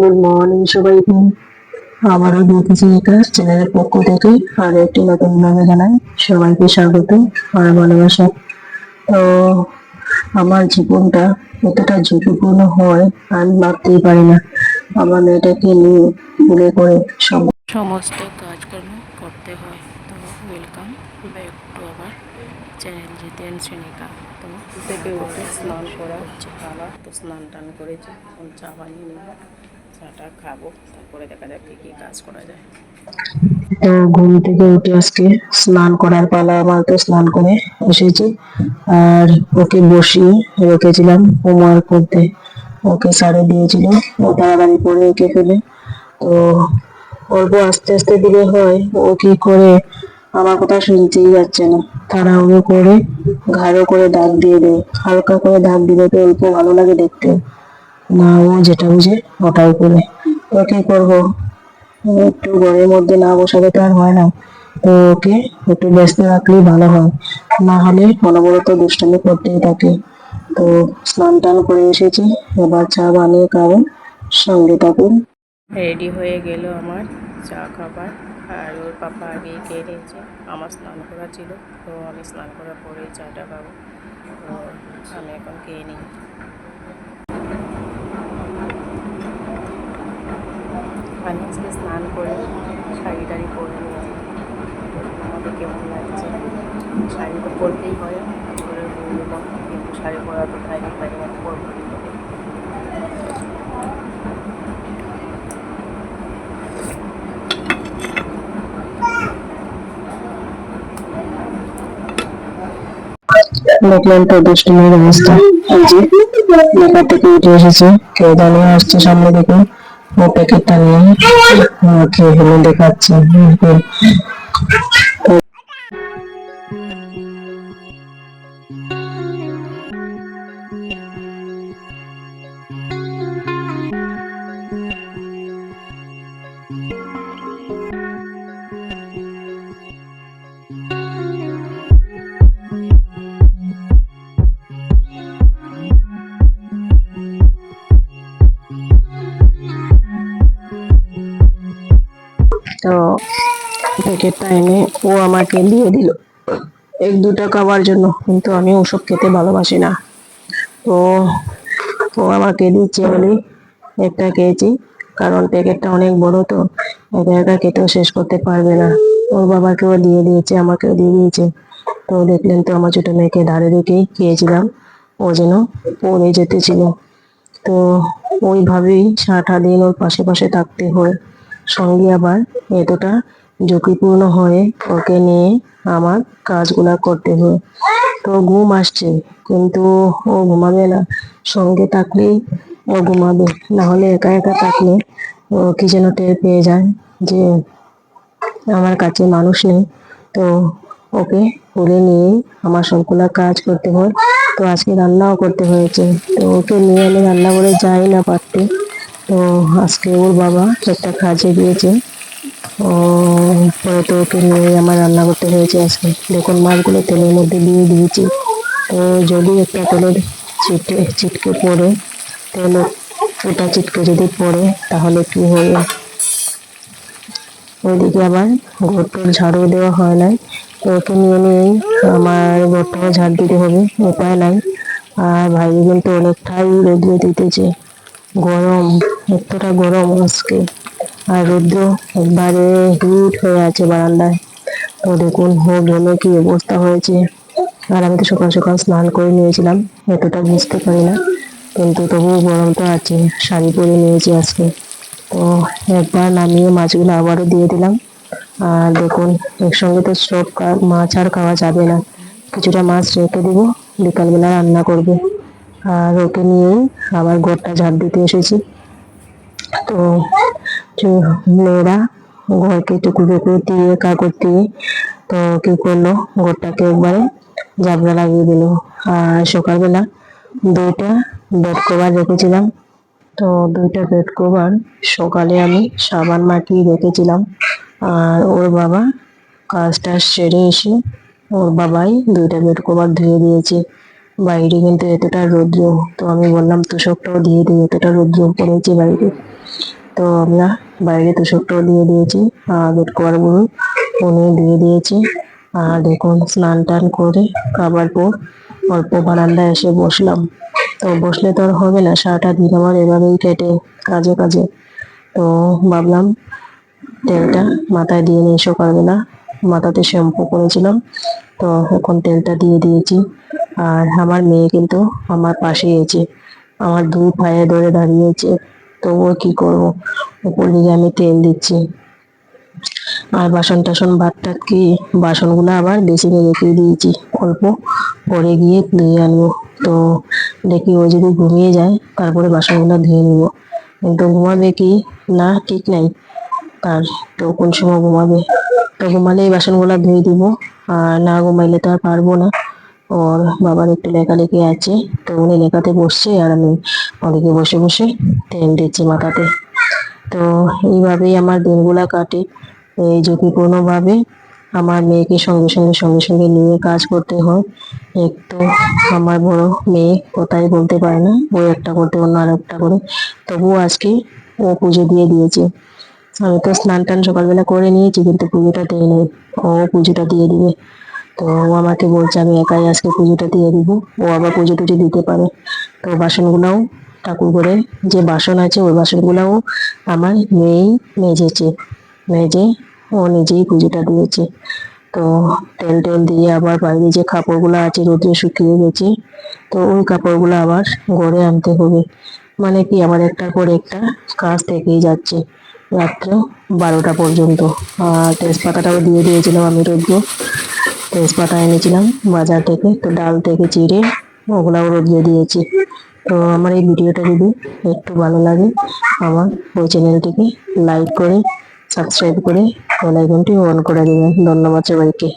Good morning সবাইকে আবারও দেখেছি এটা চ্যানেলের পক্ষ থেকে আর একটি নতুন ব্লগে জানাই সবাইকে স্বাগত আর ভালোবাসা। তো আমার জীবনটা এতটা ঝুঁকিপূর্ণ হয় আমি ভাবতেই পারি না। আমার মেয়েটাকে নিয়ে ঘুরে করে সব সমস্ত কাজকর্ম করতে হয়। তো ওয়েলকাম ব্যাক টু আবার চ্যানেল জিতেন শ্রেণিকা তো থেকে উঠে স্নান করা হচ্ছে খাবার তো স্নান টান করেছি চা বানিয়ে নেব। চাটা খাব, তারপরে দেখা যাক কী কী কাজ করা যায়। তো ঘুম থেকে উঠে আজকে স্নান করার পালা আমার তো স্নান করে এসেছি। আর ওকে বসিয়ে রেখেছিলাম হোমওয়ার্ক করতে। ওকে সারে দিয়েছিল, ও তাড়াতাড়ি করে এঁকে ফেলে। তো অল্প আস্তে আস্তে দিলে হয়, ও কি করে আমার কথা শুনতেই যাচ্ছে না। তাড়াহুড়ো করে ঘাড়ো করে দাগ দিয়ে দেয়, হালকা করে দাগ দিলে তো অল্প ভালো লাগে দেখতে। না ও যেটা বুঝে, ওটাই করে তো কি করব? একটু ঘরের মধ্যে না বসালে তো আর হয় না। তো ওকে একটু ব্যস্ত রাখলেই ভালো হয়। না হলে অনবরত দুষ্টামি করতেই থাকে। তো স্নান টান করে এসেছি। এবার চা বানিয়ে খাব। সঙ্গে থাকুন। রেডি হয়ে গেল আমার চা খাবার। আর ওর পাপা আগেই খেয়ে নিয়েছে। আমার স্নান করা ছিল। তো আমি স্নান করার পরে চাটা খাব। তো আমি এখন খেয়ে নিই। আমি আজকে স্নান করে, শাড়ি টাড়ি পরে আমাদের কেমন লাগছে? শাড়ি তো পরতেই হয় করে কিন্তু শাড়ি পরা তো টাইম পাই না পরবো। দেখলেন তো দুষ্টুমির অবস্থা। যে থেকে উঠে এসেছে? কেউ দাঁড়িয়ে আসছে সামনে দেখুন। ও প্যাকেটটা নিয়ে আমাকে হেলে দেখাচ্ছে তো প্যাকেটটা এনে ও আমাকে দিয়ে দিল। এক দুটো খাবার জন্য, কিন্তু আমি ওসব খেতে ভালোবাসি না। তো ও আমাকে দিচ্ছে বলে একটা খেয়েছি, কারণ প্যাকেটটা অনেক বড় তো, একা একা খেতেও শেষ করতে পারবে না। ওর বাবাকেও দিয়ে দিয়েছে, আমাকেও দিয়ে দিয়েছে। তো দেখলেন তো আমার ছোট মেয়েকে ধারে রেখেই খেয়েছিলাম, ও যেন পড়ে যেতে ছিল। তো ওইভাবেই সারাটা দিন ওর পাশে পাশে থাকতে হয়। সঙ্গে আবার এতটা ঝুঁকিপূর্ণ হয়ে ওকে নিয়ে আমার কাজগুলা করতে হয়। তো ঘুম আসছে, কিন্তু ও ঘুমাবে না। সঙ্গে থাকলেই ও ঘুমাবে। না হলে একা একা থাকলে ও কি যেন টের পেয়ে যায় যে আমার কাছে মানুষ নেই। তো ওকে তুলে নিয়ে আমার সবগুলা কাজ করতে হয়। তো আজকে রান্নাও করতে হয়েছে। তো ওকে নিয়ে আমি রান্না করে যাই না পারতে। তো আজকে ওর বাবা একটা কাজে গিয়েছে। ও পরে তো ওকে নিয়ে আমার রান্না করতে হয়েছে আজকে। দেখুন, মাছগুলো তেলের মধ্যে দিয়ে দিয়েছি। তো যদি একটা তেলের ছিটে ছিটকে পড়ে, তেল ওটা ছিটকে যদি পড়ে, তাহলে কি হবে? ওইদিকে আবার ঘরটোর ঝাড়ু দেওয়া হয় নাই। তো ওকে নিয়ে নিয়েই আমার ঘরটাও ঝাড় দিতে হবে, উপায় নাই। আর ভাই কিন্তু অনেকটাই রোদ্র দিতেছে। গরম, এতটা গরম আজকে। আর রৌদ্র একবারে হিট হয়ে আছে বারান্দায়। তো দেখুন হো ঘেমে কি অবস্থা হয়েছে। আর আমি তো সকাল সকাল স্নান করে নিয়েছিলাম, এতটা বুঝতে পারি না। কিন্তু তবুও গরম তো আছে, শাড়ি পরে নিয়েছি আজকে। তো একবার নামিয়ে মাছগুলো আবারও দিয়ে দিলাম। আর দেখুন, একসঙ্গে তো সব মাছ আর খাওয়া যাবে না। কিছুটা মাছ রেখে দেবো, বিকালবেলা রান্না করবে। আর ওকে নিয়েই আবার ঘরটা ঝাড় দিতে এসেছি। তো মেয়েরা ঘরকে টুকু টুকু দিয়ে, কাগজ দিয়ে, তো কি করল? ঘরটাকে একবারে জাবড়া লাগিয়ে দিল। আর সকালবেলা দুইটা বেড কভার রেখেছিলাম। তো দুইটা বেড কভার সকালে আমি সাবান মাখিয়ে রেখেছিলাম। আর ওর বাবা কাজটা সেরে এসে ওর বাবাই দুইটা বেড কভার ধুয়ে দিয়েছে। বাইরে কিন্তু এতটা রৌদ্র, তো আমি বললাম তোষকটাও দিয়ে দিই এতটা রৌদ্র পড়েছে বাইরে তো আমরা বাইরে তোষকটাও দিয়ে দিয়েছি, আর বেড কভারগুলো উনি দিয়ে দিয়েছি। আর দেখুন, স্নান টান করে খাবার পর অল্প বারান্দায় এসে বসলাম। তো বসলে তো আর হবে না, সারাটা দিন আমার এভাবেই কেটে কাজে কাজে। তো ভাবলাম, তেলটা মাথায় দিয়ে নিয়ে নিই সকালবেলা মাথাতে শ্যাম্পু করেছিলাম। তো এখন তেলটা দিয়ে দিয়েছি। আর আমার মেয়ে কিন্তু আমার পাশেই আছে। আমার দুই পায়ে ধরে দাঁড়িয়েছে তো ও কি করব? উপর দিকে আমি তেল দিচ্ছি। আর বাসন টাসন ভাত টাত কি? বাসনগুলো আবার বেসিনে রেখে দিয়েছি। অল্প পরে গিয়ে ধুয়ে আনব। তো দেখি ও যদি ঘুমিয়ে যায়, তারপরে বাসনগুলো ধুয়ে নিবো। কিন্তু ঘুমাবে কি? না, ঠিক নাই। তার তো কোন সময় ঘুমাবে? ঘুমালে এই বাসনগুলো ধুয়ে দিব। আর না ঘুমাইলে তো আর পারব না। ওর বাবার একটু লেখালেখি আছে, তো উনি লেখাতে বসছে আর আমি ওদিকে বসে বসে তেল দিচ্ছি মাথাতে। তো এইভাবেই আমার দিনগুলা কাটে। এই ঝুঁকিপূর্ণভাবে আমার মেয়েকে সঙ্গে সঙ্গে সঙ্গে সঙ্গে নিয়ে কাজ করতে হয়। এক তো আমার বড় মেয়ে কোথায় বলতে পারে না ও একটা করতে অন্য আর একটা করে। তবুও আজকে ও পুজো দিয়ে দিয়েছে। আমি তো স্নান টান সকালবেলা করে নিয়েছি, কিন্তু পুজোটা দিয়ে নেই। ও পুজোটা দিয়ে দিবে। তো ও আমাকে বলছে, আমি একাই আজকে পুজোটা দিয়ে দিব। ও আবার পুজো টুজো দিতে পারে। তো বাসনগুলোও ঠাকুর করে যে বাসন আছে, ওই বাসনগুলোও আমার মেয়েই মেজেছে। মেজে ও নিজেই পুজোটা দিয়েছে। তো তেল টেল দিয়ে আবার বাইরে যে কাপড়গুলো আছে রোদে শুকিয়ে গেছে, তো ওই কাপড়গুলো আবার গড়ে আনতে হবে। মানে কি আমার একটার পর একটা কাজ থেকেই যাচ্ছে। রাত্র বারোটা পর্যন্ত। আর তেজপাতাটাও দিয়ে দিয়েছিলাম আমি রোদ্র তেজপাতা এনেছিলাম বাজার থেকে, তো ডাল থেকে চিড়ে ওগুলাও রোদ্রে দিয়েছি। তো আমার এই ভিডিওটা যদি একটু ভালো লাগে, আমার ওই চ্যানেলটিকে লাইক করে, সাবস্ক্রাইব করে, বেল আইকনটি অন করে দেবেন। ধন্যবাদ সবাইকে।